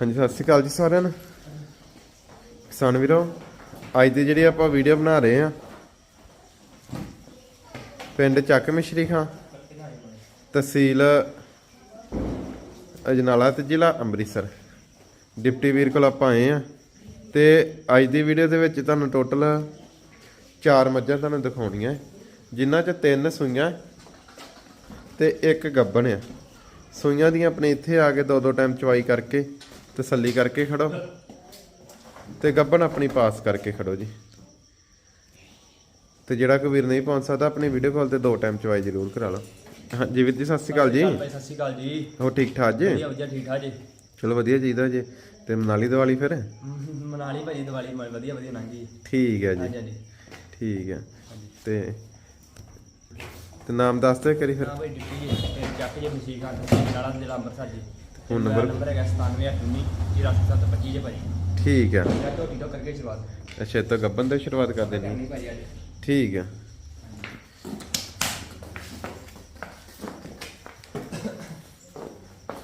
ਹਾਂਜੀ, ਸਤਿ ਸ਼੍ਰੀ ਅਕਾਲ ਜੀ ਸਾਰਿਆਂ ਨੂੰ। ਕਿਸਾਨ ਵੀਰੋ, ਅੱਜ ਦੀ ਜਿਹੜੀ ਆਪਾਂ ਵੀਡੀਓ ਬਣਾ ਰਹੇ ਆ ਪਿੰਡ ਚੱਕ ਮਿਸ਼ਰੀ ਖਾਂ, ਤਹਿਸੀਲ ਅਜਨਾਲਾ ਤੇ ਜ਼ਿਲ੍ਹਾ ਅੰਮ੍ਰਿਤਸਰ। ਡਿਪਟੀ ਵੀਰ ਕੋਲ ਆਪਾਂ ਆਏ ਆ ਤੇ ਅੱਜ ਦੀ ਵੀਡੀਓ ਦੇ ਵਿੱਚ ਤੁਹਾਨੂੰ ਟੋਟਲ ਚਾਰ ਮੱਝਾਂ ਤੁਹਾਨੂੰ ਦਿਖਾਉਣੀਆਂ। ਜਿਨ੍ਹਾਂ 'ਚ ਤਿੰਨ ਸੂਈਆਂ ਤੇ ਇੱਕ ਗੱਬਣ ਆ। ਸੂਈਆਂ ਦੀਆਂ ਆਪਣੇ ਇੱਥੇ ਆ ਕੇ ਦੋ ਦੋ ਟਾਈਮ ਚਵਾਈ ਕਰਕੇ ਤਸੱਲੀ ਕਰਕੇ ਖੜੋ ਤੇ ਗੱਬਣ ਆਪਣੀ ਪਾਸ ਕਰਕੇ ਖੜੋ ਜੀ। ਤੇ ਜਿਹੜਾ ਕੋਈ ਵੀਰ ਨਹੀਂ ਪਹੁੰਚ ਸਕਦਾ ਆਪਣੀ ਵੀਡੀਓ ਕਾਲ ਤੇ ਦੋ ਟਾਈਮ ਚਵਾਈ ਜ਼ਰੂਰ ਕਰਾ ਲਓ। ਹਾਂਜੀ ਵੀਰ ਜੀ ਸਤਿ ਸ਼੍ਰੀ ਅਕਾਲ ਜੀ। ਸਤਿ ਸ਼੍ਰੀ ਅਕਾਲ ਜੀ। ਹੋ ਠੀਕ ਠਾਕ ਜੀ? ਵਧੀਆ ਵਧੀਆ ਠੀਕ ਠਾਕ ਜੀ। ਚਲੋ ਵਧੀਆ ਜੀਦਾ ਜੀ। ਤੇ ਮਨਾਲੀ ਦੀਵਾਲੀ ਫਿਰ? ਮਨਾ ਲਈ ਭਾਜੀ ਦੀਵਾਲੀ ਵਧੀਆ ਵਧੀਆ ਲੰਘੀ ਠੀਕ ਹੈ ਜੀ। ਹਾਂਜੀ ਠੀਕ ਹੈ। ਤੇ ਤੇ ਨਾਮ ਦੱਸ ਦਿਓ ਕਰੀ ਫਿਰ। ਹਾਂ ਭਾਈ ਡਿਪਟੀ ਚੱਕ ਜੀ ਮਸੀਹ ਖਾਨ ਨਾਲਾ ਜ਼ਿਲ੍ਹਾ ਅੰਮ੍ਰਿਤਸਰ ਜੀ। Phone number? ਨੰਬਰ ਹੈਗਾ 9719 07725 ਜੀ ਭਾਜੀ। ਠੀਕ ਝੋਟੀ ਤੋਂ ਕਰਕੇ ਸ਼ੁਰੂਆਤ ਅੱਛਾ ਤਾਂ ਗੱਬਨ ਤੋਂ ਸ਼ੁਰੂਆਤ ਕਰ ਦੇਣੀ ਠੀਕ ਹੈ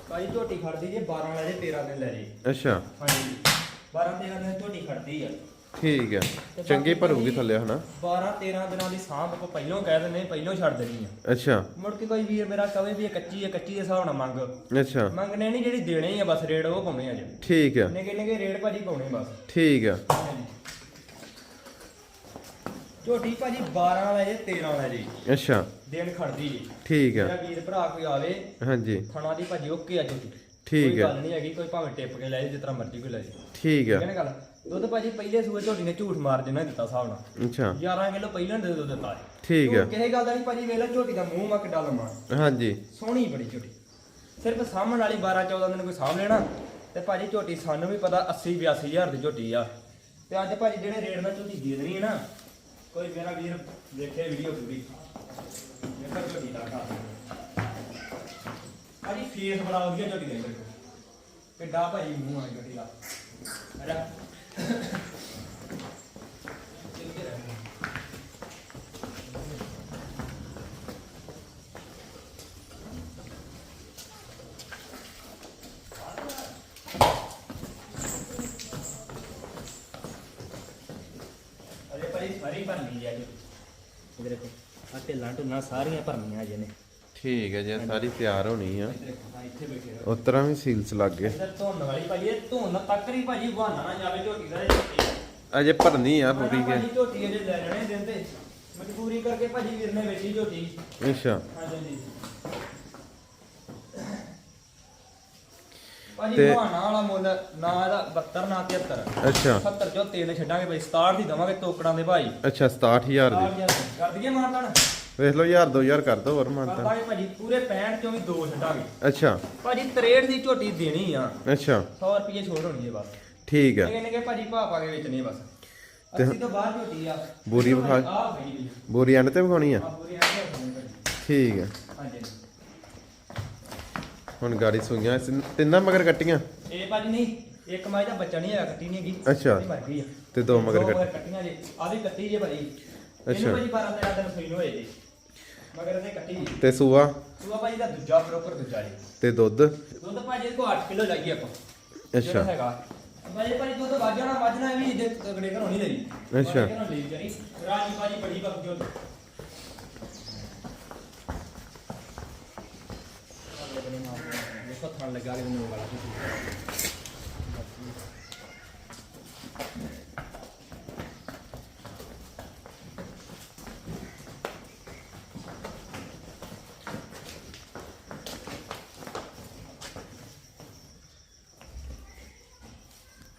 ਭਾਜੀ ਝੋਟੀ ਖੜਦੀ ਜੀ 12 ਲੈ ਜੇ 13 ਦਿਨ ਲੈ ਜੇ। ਅੱਛਾ। ਹਾਂਜੀ। 12 13 ਦਿਨ ਝੋਟੀ ਖੜਦੀ ਆ। ਠੀਕ ਹੈ ਚੰਗੀ ਭਰੂਗੀ ਥੱਲੇ ਹਨਾ? 12 13 ਦਿਨਾਂ ਦੀ ਸਾਂਭ ਕੋ ਪਹਿਲੋਂ ਕਹਿ ਦਿੰਦੇ ਪਹਿਲੋਂ ਛੱਡ ਦੇਣੀ ਆ। ਅੱਛਾ। ਮੁੜ ਕੇ ਕੋਈ ਵੀਰ ਮੇਰਾ ਕਵੇ ਵੀ ਇਹ ਕੱਚੀ ਹੈ ਕੱਚੀ ਦੇ ਹਿਸਾਬ ਨਾਲ ਮੰਗ। ਅੱਛਾ। ਮੰਗਨੇ ਨਹੀਂ ਜਿਹੜੀ ਦੇਣੇ ਹੀ ਆ ਬਸ ਰੇਟ ਉਹ ਪਾਉਣੇ ਆ ਜੀ। ਠੀਕ ਹੈ ਨਿੱਕੇ ਨਿੱਕੇ ਰੇਟ ਭਾਜੀ ਪਾਉਣੇ ਬਸ। ਠੀਕ ਹੈ ਝੋਟੀ ਭਾਜੀ 12 ਲੈ ਜੇ 13 ਲੈ ਜੇ। ਅੱਛਾ। ਦਿਨ ਖੜਦੀ ਜੀ। ਠੀਕ ਮੇਰਾ ਹੈ ਵੀਰ ਭਰਾ ਕੋਈ ਆਵੇ ਹਾਂਜੀ। ਥਣਾ ਦੀ ਭਾਜੀ ਓਕੇ ਆ ਝੋਟੀ। ਠੀਕ ਕੋਈ। ਗੱਲ ਨਹੀਂ ਹੈਗੀ ਕੋਈ ਭਾਵੇਂ ਟਿੱਪ ਕੇ ਲੈ ਜੇ ਜਿਸ ਤਰ੍ਹਾਂ ਮਰਜ਼ੀ ਕੋਈ ਲੈ ਜੇ। ਠੀਕ ਹੈ ਨਾ ਗੱਲ? ਦੁੱਧ ਭਾਜੀ ਪਹਿਲੇ ਸੂਏ ਝੋਟੀ ਨੇ ਝੂਠ ਮਾਰ ਜਿੰਨਾ ਦਿੱਤਾ ਹਿਸਾਬ ਨਾਲ। ਅੱਛਾ। 11 ਕਿਲੋ ਪਹਿਲਾਂ ਦੇ ਦੁੱਧ ਦਿੱਤਾ। ਠੀਕ ਹੈ। ਝੂਠ ਕਿਸੇ ਗੱਲ ਦਾ ਨਹੀਂ ਭਾਜੀ ਵੇਖ ਲਓ ਝੋਟੀ ਦਾ ਮੂੰਹ ਮਾ ਕਿੱਡਾ ਲੰਮਾ। ਹਾਂਜੀ। ਸੋਹਣੀ ਬੜੀ ਝੋਟੀ। ਸਿਰਫ ਸਾਹਮਣ ਵਾਲੀ 12 14 ਦਿਨ ਕੋਈ ਸਾਂਭ ਲੈਣਾ। ਤੇ ਭਾਜੀ ਝੋਟੀ ਸਾਨੂੰ ਵੀ ਪਤਾ 80 82000 ਦੀ ਝੋਟੀ ਆ। ਤੇ ਅੱਜ ਭਾਜੀ ਜਿਹੜੇ ਰੇਟ ਨਾਲ ਝੋਟੀ ਦੇ ਦੇਣੀ ਹੈ ਨਾ ਕੋਈ ਮੇਰਾ ਵੀਰ ਦੇਖੇ ਵੀਡੀਓ ਪੂਰੀ ਦੇਖੋ ਝੋਟੀ ਦਾ ਘਰ ਭਾਜੀ ਫੇਸ ਬੜਾ ਵਧੀਆ ਝੋਟੀ ਦੇ ਦੇਖੋ ਕਿੱਡਾ ਭਾਜੀ ਮੂੰਹ ਆ ਝੋਟੀ ਦਾ। ਅਰੇ ਅਰੇ ਭਾਜੀ ਸਾਰੀ ਭਰਨੀ ਜੀ ਅੱਜ। ਇਧਰ ਦੇਖੋ ਆ ਢਿੱਲਾਂ ਢੁੱਲਾਂ ਸਾਰੀਆਂ ਭਰਨੀਆਂ ਅਜੇ ਨੇ ਠੀਕ ਹੈ ਜੀ ਸਾਰੀ ਤਿਆਰ ਹੋਣੀ ਆ। ਇੱਥੇ ਬੈਠੇ ਰਹੋ। ਉਸ ਤਰ੍ਹਾਂ ਵੀ ਸੀਲਸ ਲੱਗ ਗਏ। ਇਧਰ ਧੁੰਨ ਵਾਲੀ ਭਾਜੀ ਇਹ ਧੁੰਨ ਤੱਕ ਹੀ ਭਾਜੀ ਬਹਾਨਾ ਨਾ ਜਾਵੇ ਝੋਟੀ ਦਾ ਇਹ ਝੋਟੀ ਅਜੇ ਭਰਨੀ ਆ ਪੂਰੀ ਕੇ। ਭਾਜੀ ਝੋਟੀ ਅਜੇ ਲੈ ਜਾਣੇ ਦਿਨ ਤੇ। ਮਜਬੂਰੀ ਕਰਕੇ ਭਾਜੀ ਵੀਰ ਨੇ ਵੇਚੀ ਝੋਟੀ। ਅੱਛਾ। ਹਾਂਜੀ ਜੀ ਭਾਜੀ ਬਹਾਨਾ ਵਾਲਾ ਮੁੱਲ ਨਾ ਇਹਦਾ 72 ਨਾ 73 ਅੱਛਾ। 70 ਚੋਂ ਤਿੰਨ ਛੱਡਾਂਗੇ ਭਾਈ 67 ਦੀ ਦਵਾਂਗੇ ਤੋਕੜਾਂ ਦੇ ਭਾਈ। ਅੱਛਾ 67000 ਦੀ। ਕਰ ਦਈਏ ਮਾਨਤਾਨ ਵੇਖ ਲਓ 1000 2000 ਕਰ ਦੋ ਹੋਰ ਮਾਨਤਾ। ਦਾਂਗੇ ਭਾਜੀ ਪੂਰੇ 65 ਚੋਂ ਵੀ ਦੋ ਛੱਡਾਂਗੇ। ਅੱਛਾ। ਭਾਜੀ 63 ਦੀ ਝੋਟੀ ਦੇਣੀ ਆ। ਅੱਛਾ। 100 ਰੁਪਏ ਛੋੜ ਹੋਣੀ ਹੈ ਬਸ। ਠੀਕ ਹੈ ਨਿੱਕੇ ਨਿੱਕੇ ਭਾਜੀ ਭਾਅ ਪਾ ਕੇ ਵੇਚਣੀ ਆ ਬਸ। ਤੇ- ਅਸੀਂ ਤੋਂ ਬਾਹਰ ਝੋਟੀ ਆ। ਬੋਰੀ ਵਿਖਾ- ਆ। ਭਾਈ ਬੋਰੀ ਐਂਡ ਤੇ ਵਿਖਾਉਣੀ ਆ? ਆ ਪੂਰੀ ਆ ਭਾਜੀ। ਠੀਕ ਹੈ ਹਾਂਜੀ। ਹੁਣ ਗਾੜੀ ਸੂਈਆਂ ਇਸ- ਤਿੰਨਾਂ ਮਗਰ ਕੱਟੀਆਂ? ਇਹ ਭਾਜੀ ਨਹੀਂ ਇੱਕ ਮਾਈ ਦਾ ਬੱਚਾ ਨਹੀਂ ਹੈਗਾ ਕੱਟੀ ਨਹੀਂ ਹੈਗੀ। ਅੱਛਾ। ਉਹਦੀ ਮਰ ਗਈ ਆ। ਤੇ ਦੋ ਮਗਰ ਕੱਟ- ਕੱਟੀਆਂ ਜੀ। ਆ ਵੀ ਕੱਟੀ ਜੇ ਭਾਜੀ। ਅੱਛਾ। ਇਹਨੂੰ ਭਾਜੀ 12 13 ਦਿਨ ਸੂਈ ਨੂੰ ਹੋਏ ਜੀ। ਮਗਰ ਇਹਦੇ ਕੱਟੀ ਤੇ ਸੂਆ? ਸੂਆ ਭਾਜੀ ਦਾ ਦੂਜਾ ਪ੍ਰੋਪਰ ਦੂਜਾ ਜੀ। ਤੇ ਦੁੱਧ? ਦੁੱਧ ਭਾਜੀ ਇਹਦੇ ਕੋ 8 ਕਿਲੋ ਲਾਈਏ ਆਪਾਂ। ਅੱਛਾ। ਹੈਗਾ। ਭਾਜੀ ਭਾਜੀ ਦੁੱਧ ਵੱਜ ਜਾਣਾ ਵੱਜ ਜਾਣਾ ਵੀ ਇਹਦੇ ਤਗੜੇ ਘਰੋਂ ਨਹੀਂ ਲਈ ਅੱਛਾ। ਘਰੋਂ ਲਈ ਜਰੀ ਰਾਜੀ ਭਾਜੀ ਬੜੀ ਬੱਕ ਜੋ ਦੇਖੋ ਥਾਂ ਲੱਗਾ ਕੇ ਮੈਨੂੰ ਵਾਲਾ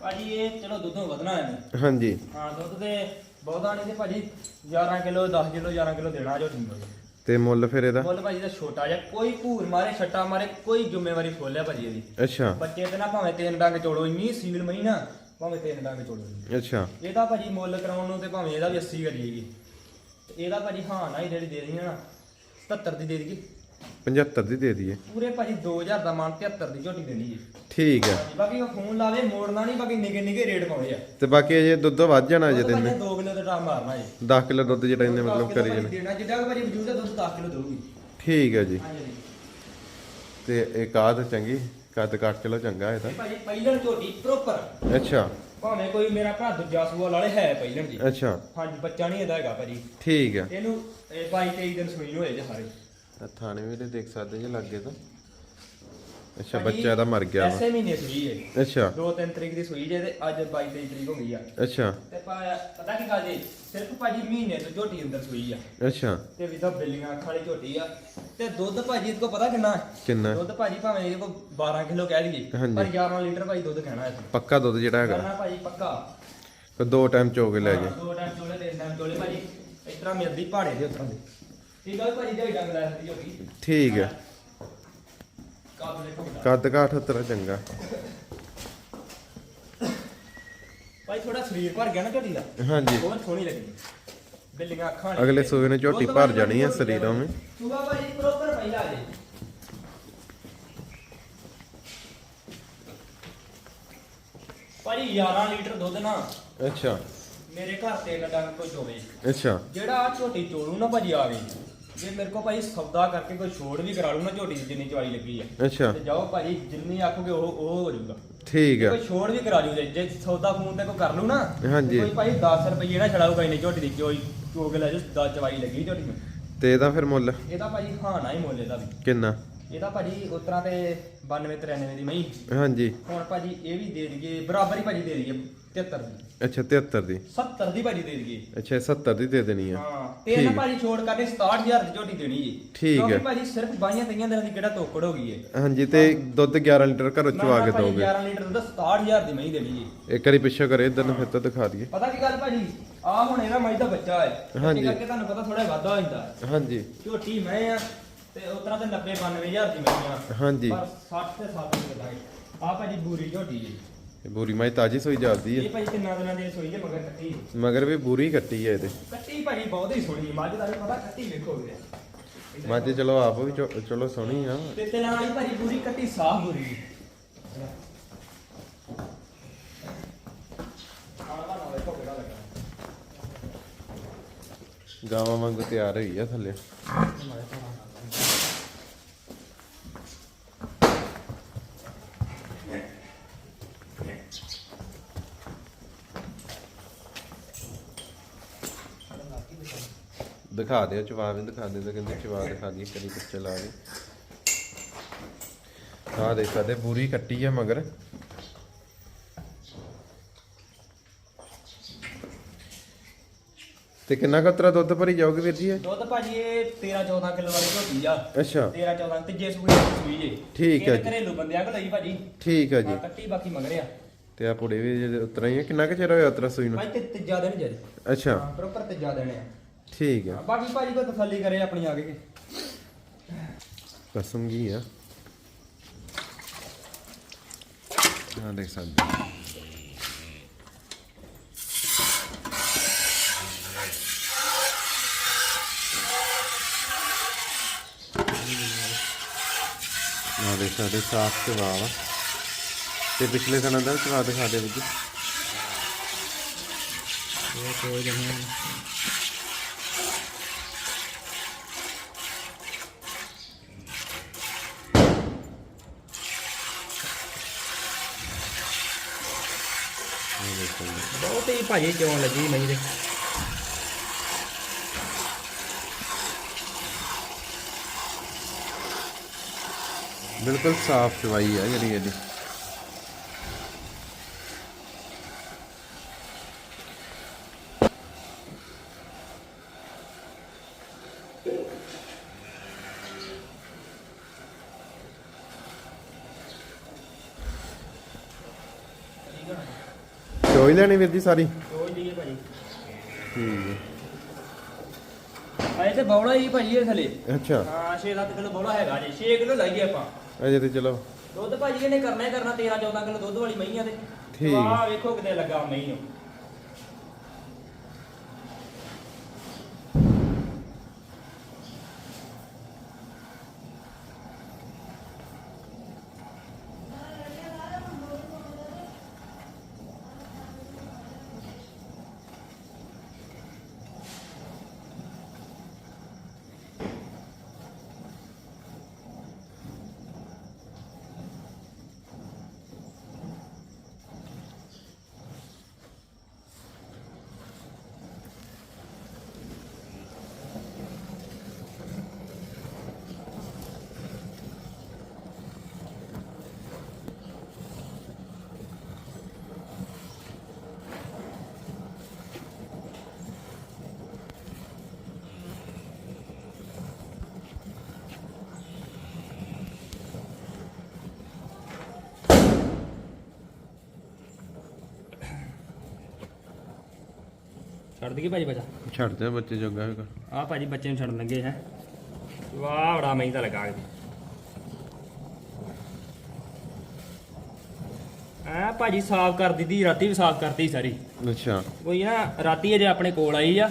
ਭਾਜੀ ਇਹ ਚਲੋ ਦੁੱਧੋਂ ਵਧਣਾ ਹੈ ਹਾਂਜੀ। ਹਾਂ ਦੁੱਧ ਤੇ ਬਹੁਤਾ ਨਹੀਂ ਤੇ ਭਾਜੀ 11 ਕਿਲੋ 10 ਕਿਲੋ 11 ਕਿਲੋ ਦੇਣਾ ਜੋ ਠੀਕ ਹੋਵੇ ਤੇ ਮੁੱਲ ਫਿਰ ਇਹਦਾ? ਮੁੱਲ ਭਾਜੀ ਦਾ ਛੋਟਾ ਜਿਹਾ ਕੋਈ ਭੂਰ ਮਾਰੇ ਛੱਟਾ ਮਾਰੇ ਕੋਈ ਜ਼ਿੰਮੇਵਾਰੀ ਖੋਲਿਆ ਭਾਜੀ ਇਹਦੀ। ਅੱਛਾ। ਬੱਚੇ ਤੇ ਨਾ ਭਾਵੇਂ ਤਿੰਨ ਡੰਗ ਚੋੜੋ ਇੰਨੀ ਸੀਲ ਮਈ ਨਾ ਭਾਵੇਂ ਤਿੰਨ ਡੰਗ ਚੋੜੋ ਅੱਛਾ। ਇਹਦਾ ਭਾਜੀ ਮੁੱਲ ਕਰਾਉਣ ਨੂੰ ਤੇ ਭਾਵੇਂ ਇਹਦਾ ਵੀ 80 ਕਰੀਏਗੀ ਇਹਦਾ ਭਾਜੀ ਹਾਂ ਨਾ ਹੀ ਜਿਹੜੀ ਦੇ ਆ ਨਾ 77 ਦੀ ਦੇ ਦੇਗੀ 75 ਦੀ ਦੇ ਦਈਏ। ਪੂਰੇ ਭਾਜੀ 2000 ਦਾ ਮਾਨ 73 ਦੀ ਝੋਟੀ ਦੇਣੀ ਜੀ। ਠੀਕ ਹੈ। ਬਾਕੀ ਉਹ ਫੋਨ ਲਾਵੇ ਮੋੜਨਾ ਨਹੀਂ ਬਾਕੀ ਨਿੱਕੇ ਨਿੱਕੇ ਰੇਟ ਪਾਉਣੇ ਆ। ਤੇ ਬਾਕੀ ਅਜੇ ਦੁੱਧ ਵੱਧ ਜਾਣਾ ਅਜੇ ਦਿਨ 2 ਕਿਲੋ ਦਾ ਟਾਪ ਮਾਰਨਾ ਜੀ। 10 ਕਿਲੋ ਦੁੱਧ ਜਿਹੜਾ ਇਹਨੇ ਮਤਲਬ ਕਰੀ ਜਾਣਾ। ਦੇਣਾ ਜਿੱਦਾਂ ਭਾਜੀ ਵਜੂਦ ਹੈ ਦੁੱਧ 10 ਕਿਲੋ ਦੇਊਗੀ। ਠੀਕ ਹੈ ਜੀ। ਤੇ ਇੱਕ ਤਾਂ ਚੰਗੀ ਕੱਦ ਕੱਟ ਚਲੋ ਚੰਗਾ ਇਹਦਾ ਭਾਜੀ ਪਹਿਲਣ ਝੋਟੀ ਪ੍ਰੋਪਰ ਅੱਛਾ। ਭਾਵੇਂ ਕੋਈ ਮੇਰਾ ਭਰਾ ਦੂਜਾ ਸੂਆ ਵਾਲੇ ਹੈ ਪਹਿਲਣ ਜੀ। ਅੱਛਾ। ਹਾਂਜੀ ਬੱਚਾ ਨਹੀਂ ਇਹਦਾ ਹੈਗਾ ਭਾਜੀ। ਠੀਕ ਆ ਇਹਨੂੰ 22 23 ਦਿਨ ਸੂਈ ਨੂੰ ਹੋਏ ਜੇ ਸਾਰੇ। ਆਹ ਥਾਣੇ ਵੀ ਤੇ ਦੇਖ ਸਕਦੇ ਜੇ ਲੱਗੇ ਤਾਂ। ਅੱਛਾ ਬੱਚਾ ਇਹਦਾ ਮਰ ਗਿਆ ਵਾ। ਐਸੇ ਮਹੀਨੇ ਸੂਈ ਹੈ ਅੱਛਾ। 2-3 ਤਰੀਕ ਦੀ ਸੂਈ ਜੇ ਤੇ ਅੱਜ 22 23 ਤਰੀਕ ਹੋ ਗਈ ਆ। ਅੱਛਾ। ਤੇ ਪਾ- ਪਤਾ ਕੀ ਗੱਲ ਜੀ? ਸਿਰਫ ਭਾਜੀ ਮਹੀਨੇ ਤੋਂ ਝੋਟੀ ਅੰਦਰ ਸੂਈ ਆ। ਅੱਛਾ। ਤੇ ਵੀ ਤਾਂ ਬਿੱਲੀਆਂ ਅੱਖਾਂ ਵਾਲੀ ਝੋਟੀ ਆ। ਤੇ ਦੁੱਧ ਭਾਜੀ ਇਹਦੇ ਕੋ ਪਤਾ ਕਿੰਨਾ? ਹੈ? ਕਿੰਨਾ? ਦੁੱਧ ਭਾਜੀ ਭਾਵੇਂ ਇਹਦੇ ਕੋ 12 ਕਿਲੋ ਕਹਿ ਲਈਏ ਹਾਂਜੀ। ਪਰ 11 ਲੀਟਰ ਭਾਜੀ ਦੁੱਧ ਕਹਿਣਾ ਹੈ ਪੱਕਾ ਦੁੱਧ ਜਿਹੜਾ ਹੈਗਾ? ਕਰਨਾ ਭਾਜੀ ਪੱਕਾ। ਤੇ ਦੋ ਟਾਈਮ ਚੋ ਕੇ ਲੈ ਜੇ ਹਾਂ, ਦੋ ਟਾਈਮ ਚੋਲੇ ਤਿੰਨ ਟਾਈਮ ਚੋਲੇ ਭਾਜੀ। ਇਸ ਤਰ੍ਹਾਂ ਮਿਲਦੀ ਪਹਾੜੇ ਦੇ ਉਤਰਾਂ ਦੇ। ਠੀਕ ਆ ਭਾਜੀ ਜਿਹੜੀ ਡੰਗ ਲੈ ਸਕਦੀ ਹੋਗੀ ਠੀਕ ਹੈ ਕਾਬ ਦੇਖੋ ਬੇਟਾ। ਕੱਦ ਕਾਠ ਤੇਰਾ ਚੰਗਾ। ਭਾਈ ਥੋੜਾ ਸਰੀਰ ਭਰ ਗਿਆ ਨਾ ਝੋਟੀ ਦਾ। ਹਾਂਜੀ। ਬਹੁਤ ਸੋਹਣੀ ਲੱਗੀ। ਬਿੱਲੀਆਂ ਅੱਖਾਂ ਵਾਲੀ। ਅਗਲੇ ਸੂਏ ਨੂੰ ਝੋਟੀ ਭਰ ਜਾਣੀ ਆ ਸਰੀਰੋਂ ਵੀ। ਸੁਬਾ ਭਾਜੀ ਪ੍ਰੋਪਰ ਪਹਿਲਾ ਜੇ ਭਾਜੀ 11 ਲੀਟਰ ਦੁੱਧ ਨਾ ਅੱਛਾ। ਮੇਰੇ ਘਰ ਤੇ ਡੰਗ ਕੋਈ ਚੋਵੇ ਅੱਛਾ। ਜਿਹੜਾ ਆ ਝੋਟੀ ਚੋਲੂ ਨਾ ਭਾਜੀ ਆਵੇ। ਜੇ ਮੇਰੇ ਕੋ ਭਾਈ ਸੌਦਾ ਕਰਕੇ ਕੋਈ ਛੋੜ ਵੀ ਕਰਾ ਲੂ ਨਾ ਝੋਟੀ ਦੀ ਜਿੰਨੀ ਚਵਾਈ ਲੱਗੀ ਆ। ਅੱਛਾ। ਤੇ ਜਾਓ ਭਾਜੀ ਜਿੰਨੀ ਆਖੋਗੇ ਉਹ ਉਹ ਹੋ ਜਾਊਗਾ। ਠੀਕ ਹੈ ਕੋਈ ਛੋੜ ਵੀ ਕਰਾ ਲਿਓ ਜੇ- ਜੇ ਸੌਦਾ ਫੋਨ ਤੇ ਕੋਈ ਕਰ ਲੂ ਨਾ ਹਾਂਜੀ। ਕੋਈ ਭਾਈ 10 ਰੁਪਏ ਨਾ ਛੜਾਊਗਾ ਇਹਨੇ ਝੋਟੀ ਦੀ ਚੋਈ ਚੋ ਕੇ ਲੈ ਜਾਓ 10 ਚਵਾਈ ਲੱਗੀ ਝੋਟੀ ਨੂੰ। ਤੇ ਇਹਦਾ ਫਿਰ ਮੁੱਲ। ਇਹਦਾ ਭਾਜੀ ਨਾ ਹੀ ਮੁੱਲ ਇਹਦਾ ਵੀ। ਕਿੰਨਾ? ਇਹਦਾ ਭਾਜੀ ਉਤਰਾ ਤੇ 92 93 ਦੀ ਮਈ ਹਾਂਜੀ। ਹੁਣ ਭਾਜੀ ਇਹ ਵੀ ਦੇ ਦਈਏ ਬਰਾਬਰ ਹੀ ਭਾਜੀ ਦੇ ਦਈਏ। 73 ਦੀ। ਅੱਛਾ 73 ਦੀ। 70 ਦੀ ਭਾਜੀ ਦੇ ਦਈਏ। ਅੱਛਾ 70 ਦੀ ਦੇ ਦੇਣੀ ਆ। ਹਾਂ ਤਿੰਨ ਠੀਕ। ਭਾਜੀ ਛੋੜ ਕਰਕੇ 67000 ਦੀ ਝੋਟੀ ਦੇਣੀ ਜੀ। ਠੀਕ ਕਿਉਂਕਿ ਹੈ। ਭਾਜੀ ਸਿਰਫ ਬਾਈਆਂ ਤਈਆਂ ਦਿਨਾਂ ਦੀ ਕਿਹੜਾ ਤੋਕੜ ਹੋ ਗਈ ਹੈ ਹਾਂਜੀ ਤੇ ਦੁੱਧ 11 ਲੀਟਰ ਘਰੋਂ ਚਵਾ ਕੇ ਦੋਗੇ 11 ਲੀਟਰ ਦੁੱਧ 67000 ਦੀ ਮਈ ਦੇਣੀ ਜੀ। ਇੱਕ ਵਾਰੀ ਪਿੱਛੇ ਕਰੇ ਇਧਰ ਨੂੰ ਫਿਰ ਤਾਂ ਦਿਖਾ ਦਈਏ। ਪਤਾ ਕੀ ਗੱਲ ਭਾਜੀ? ਆ ਹੁਣ ਇਹਦਾ ਮਈ ਦਾ ਬੱਚਾ ਹੈ। ਹਾਂਜੀ। ਕਰਕੇ ਤੁਹਾਨੂੰ ਪਤਾ ਥੋੜਾ ਵਾਧਾ ਹੋ ਜਾਂਦਾ ਹੈ। ਹਾਂਜੀ। ਝੋਟੀ ਮੈਂ ਆ ਤੇ ਉਤਰਾ ਤੇ 90 92000 ਦੀ ਮੈਂ ਆ। ਹਾਂਜੀ। ਪਰ 60 ਤੇ 7 ਦੀ ਲਾਈ ਆ ਭਾਜੀ ਬੂਰੀ ਝੋਟੀ ਜੀ। ਇਹ ਬੂਰੀ ਮਾਈ ਤਾਜੀ ਸੋਈ ਜਾਂਦੀ ਇਹ ਹੈ ਭਾਜੀ ਕਿੰਨਾ ਦਿਨਾਂ ਦੀ ਸੋਈ ਹੈ ਮਗਰ ਕੱਟੀ। ਮਗਰ ਵੀ ਬੂਰੀ ਕੱਟੀ ਹੈ ਇਹਦੇ ਕੱਟੀ ਭਾਜੀ ਬਹੁਤ ਹੀ ਸੋਹਣੀ ਮੱਝ ਦਾ ਵੀ ਪਤਾ ਕੱਟੀ ਵੇਖੋ ਵੀਰੇ। ਮੱਝ ਚਲੋ ਆਪ ਵੀ ਚਲੋ ਸੋਹਣੀ ਆ। ਤੇ ਤੇ ਨਾਲ ਹੀ ਭਾਜੀ ਪੂਰੀ ਕੱਟੀ ਸਾਫ਼ ਹੋ ਰਹੀ ਗਾਵਾਂ ਵਾਂਗੂ ਤਿਆਰ ਹੋਈ ਆ ਥੱਲੇ। ਦਿਖਾ ਦਿਓ ਚਵਾ ਵੀ ਦਿਖਾ ਦੇ ਤਾਂ ਕਹਿੰਦੇ ਚਵਾ ਦਿਖਾ ਦੀ ਕਰੀ ਪਿੱਛੇ ਲਾ ਕੇ ਆ ਦੇਖ ਸਕਦੇ ਪੂਰੀ ਕੱਟੀ ਆ ਮਗਰ। ਤੇ ਕਿੰਨਾ ਕਤਰਾ ਦੁੱਧ ਭਰੀ ਜਾਓਗੇ ਵੀਰ ਜੀ ਇਹ? ਦੁੱਧ ਭਾਜੀ ਇਹ 13 14 ਕਿਲੋ ਵਾਲੀ ਝੋਟੀ ਆ। ਅੱਛਾ। 13 14 ਤੇ ਜੇ ਸੂਈ ਦੀ ਸੂਈ ਜੇ। ਠੀਕ ਹੈ ਜੀ। ਘਰੇਲੂ ਬੰਦਿਆਂ ਕੋ ਲਈ ਭਾਜੀ। ਠੀਕ ਹੈ ਜੀ। ਹਾਂ ਕੱਟੀ ਬਾਕੀ ਮਗਰਿਆ ਤੇ ਆ ਪੁੜੇ ਵੀ ਜਿਹੜੇ ਉਤਰਾ ਹੀ ਆ ਕਿੰਨਾ ਕੁ ਚਿਰ ਹੋਇਆ ਉਤਰਾ ਸੂਈ ਨੂੰ? ਭਾਈ ਤੇ ਤੀਜਾ ਦਿਨ ਜੇ। ਅੱਛਾ। ਹਾਂ ਪ੍ਰੋਪਰ ਤੀਜਾ ਦਿਨ ਆ। ਠੀਕ ਹੈ। ਬਾਕੀ ਭਾਜੀ ਕੋ ਤਸੱਲੀ ਕਰੇ ਆਪਣੀ ਆ ਕੇ। ਕਸਮ ਕੀ ਆ? ਹਾਂ ਦੇਖ ਸਕਦੇ ਹੋ। ਆ ਦੇਖ ਸਕਦੇ ਸਾਫ਼ ਤੇ ਵਾਵਾ ਤੇ ਪਿਛਲੇ ਦਿਨਾਂ ਦਾ ਸਵਾਦ ਦਿਖਾ ਦੇ ਵਿੱਚ ਆ ਦੇਖ ਸਕਦੇ ਹੋ। ਬਹੁਤ ਹੀ ਭਾਜੀ ਕਿਉਂ ਲੱਗੀ ਨਹੀਂ ਦੇ ਬਿਲਕੁਲ ਸਾਫ਼ ਚਵਾਈ ਆ ਜਿਹੜੀ ਇਹਦੀ। ਚੋਈ ਲੈਣੀ ਵੀਰ ਜੀ ਸਾਰੀ? ਕੋਈ ਨਹੀਂ ਭਾਜੀ। ਠੀਕ ਆਏ ਤੇ ਬੌਲਾ ਹੀ ਭਾਜੀ ਇਹ ਥਲੇ। ਹੈ ਅੱਛਾ। ਹਾਂ 6-7 ਕਿਲੋ ਬੌਲਾ ਹੈਗਾ ਜੀ 6 ਕਿਲੋ ਲਾਈਏ ਆਪਾਂ। ਅਜੇ ਤੇ ਚਲੋ। ਦੁੱਧ ਭਾਜੀ ਇਹਨੇ ਕਰਨਾ ਹੀ ਕਰਨਾ 13-14 ਕਿਲੋ ਦੁੱਧ ਵਾਲੀ ਮਈਆਂ ਤੇ। ਠੀਕ। ਆਹ ਵੇਖੋ ਕਿਤੇ ਲੱਗਾ ਮਈ ਨੂੰ ਛੱਡ ਦਈਏ ਭਾਜੀ ਬੱਚਾ? ਛੱਡ ਦੇ ਬੱਚੇ ਜੋਗਾ ਹੈਗਾ ਆ ਭਾਜੀ ਬੱਚੇ ਨੂੰ ਛੱਡਣ ਲੱਗੇ ਹੈ। ਵਾਹ ਬੜਾ ਮਹਿੰਗਾ ਲੱਗਾ ਕੇ ਆ ਭਾਜੀ ਸਾਫ਼ ਕਰ ਦਿੱਤੀ ਰਾਤੀ ਵੀ ਸਾਫ਼ ਕਰਤੀ ਸਾਰੀ। ਅੱਛਾ। ਕੋਈ ਨਾ ਰਾਤੀ ਅਜੇ ਆਪਣੇ ਕੋਲ ਆਈ ਆ।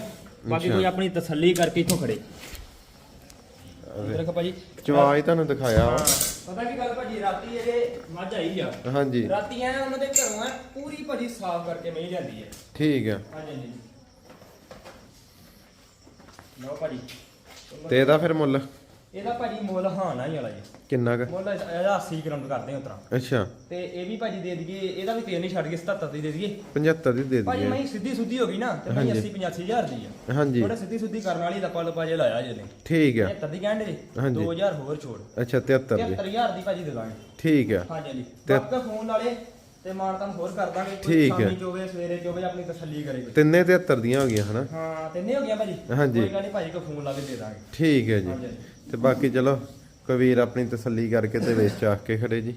ਬਾਕੀ। ਕੋਈ ਆਪਣੀ ਤਸੱਲੀ ਕਰਕੇ ਇੱਥੋਂ ਖੜੇ। ਦੇਖੋ ਭਾਜੀ। ਚਵਾ ਹੀ ਤੁਹਾਨੂੰ ਦਿਖਾਇਆ। ਵਾ ਪਤਾ ਕੀ ਗੱਲ ਭਾਜੀ ਰਾਤੀ ਅਜੇ ਮੱਝ ਆਈ ਆ। ਹਾਂਜੀ। ਰਾਤੀ ਐ ਉਹਨਾਂ ਦੇ ਘਰੋਂ ਐ ਪੂਰੀ ਭਾਜੀ ਸਾਫ਼ ਕਰਕੇ ਮਹੀਂ ਜਾਂਦੀ ਹੈ ਠੀਕ ਆ। ਹਾਂਜੀ ਹਾਂਜੀ। ਲਓ ਭਾਜੀ। ਤੇ ਇਹਦਾ ਫਿਰ ਮੁੱਲ? ਇਹਦਾ ਭਾਜੀ ਮੁੱਲ ਹਾਂ ਨਾ ਹੀ ਵਾਲਾ ਜੀ। ਕਿੰਨਾ ਕੁ? ਮੁੱਲ ਇਹਦਾ 80 ਗ੍ਰਾਮ ਕਰਦੇ ਹਾਂ ਉਤਰਾ ਅੱਛਾ। ਤੇ ਇਹ ਵੀ ਭਾਜੀ ਦੇ ਦਈਏ ਇਹਦਾ ਵੀ ਤੇਲ ਨਹੀਂ ਛੱਡ ਕੇ 77 ਦੀ ਦੇ ਦਈਏ। 75 ਦੀ ਦੇ ਭਾਜੀ ਦਈਏ। ਮੈਂ ਸਿੱਧੀ ਸੁੱਧੀ ਹੋ ਗਈ ਨਾ ਤੇ ਹਾਂਜੀ। 80 85000 ਦੀ ਆ। ਹਾਂਜੀ। ਥੋੜਾ ਸਿੱਧੀ ਸੁੱਧੀ ਕਰਨ ਵਾਲੀ ਦਾ ਪਲ ਪਾਜੇ ਲਾਇਆ ਜੇ ਨੇ ਠੀਕ ਆ। ਇਹ ਤਦੀ ਕਹਿੰਦੇ ਹਾਂਜੀ। 2000 ਹੋਰ ਛੋੜ। ਅੱਛਾ 73 ਦੀ। 73000 ਦੀ ਭਾਜੀ ਦੇ ਦਾਂਗੇ। ਠੀਕ ਆ। ਹਾਂਜੀ ਬਾਕੀ ਫੋਨ ਵਾਲੇ ਤੇ ਮਾਨ ਤਾਂ ਹੋਰ ਕਰ ਦਾਂਗੇ ਕੋਈ ਠੀਕ ਹੈ। ਸ਼ਾਮੀ ਚੋਵੇ ਸਵੇਰੇ ਚੋਵੇ ਆਪਣੀ ਤਸੱਲੀ ਕਰੇ ਕੋਈ। ਤਿੰਨੇ 73 ਦੀਆਂ ਹੋ ਗਈਆਂ ਹਨਾ? ਹਾਂ ਤਿੰਨੇ ਹੋ ਗਿਆ ਭਾਜੀ। ਹਾਂਜੀ। ਕੋਈ ਗੱਲ ਨਹੀਂ ਭਾਜੀ ਕੋ ਫੋਨ ਲਾ ਕੇ ਦੇ ਦਾਂਗੇ। ਠੀਕ ਹੈ ਜੀ। ਹਾਂਜੀ। ਤੇ ਬਾਕੀ ਚਲੋ ਕਬੀਰ ਆਪਣੀ ਤਸੱਲੀ ਕਰਕੇ ਤੇ ਵੇਚ ਚਾਕ ਕੇ ਖੜੇ ਜੀ।